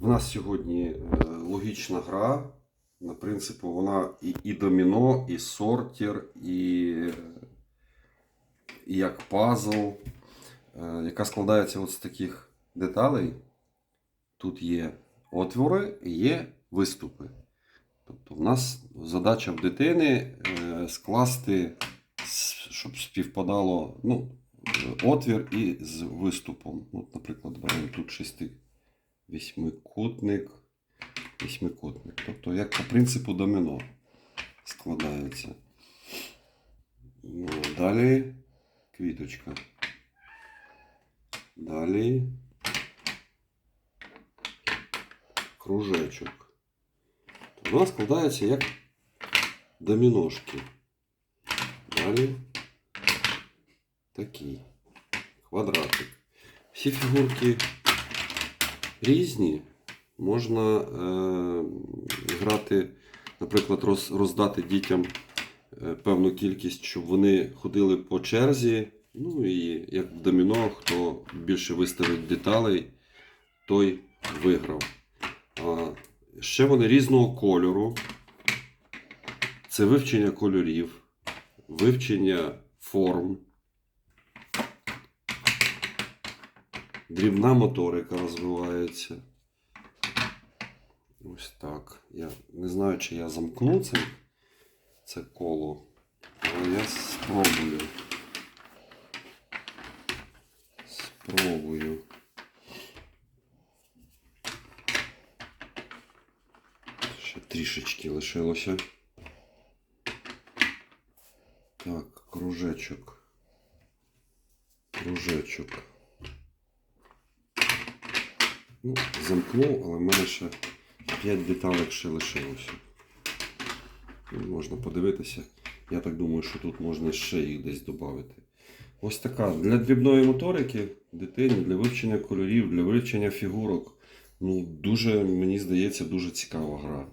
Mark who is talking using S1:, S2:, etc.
S1: В нас сьогодні е, логічна гра. На принципу, вона і, і доміно, і сортір, і, і як пазл, е, яка складається от з таких деталей. Тут є отвори і є виступи. Тобто, в нас задача в дитини е, скласти, щоб співпадало ну, отвір і з виступом. От, наприклад, тут шести вісьмикутник, вісьмикутник. Тобто, як по принципу доміно складається. Ну, далі квіточка. Далі кружечок. Тобто Вона складається як доміношки. Далі такий квадратик. Всі фігурки різні. Можна е, грати, наприклад, роз, роздати дітям е, певну кількість, щоб вони ходили по черзі. Ну і як в доміно, хто більше виставить деталей, той виграв. А, ще вони різного кольору. Це вивчення кольорів, вивчення форм. Дрібна моторика розвивається. Ось так. Я не знаю, чи я замкну це, це коло, але я спробую. Спробую. Ще трішечки лишилося. Так, кружечок. Кружечок. Ну, замкнув, але в мене ще 5 деталек ще лишилося. Можна подивитися. Я так думаю, що тут можна ще їх десь додати. Ось така для дрібної моторики дитині, для вивчення кольорів, для вивчення фігурок. Ну, дуже, мені здається, дуже цікава гра.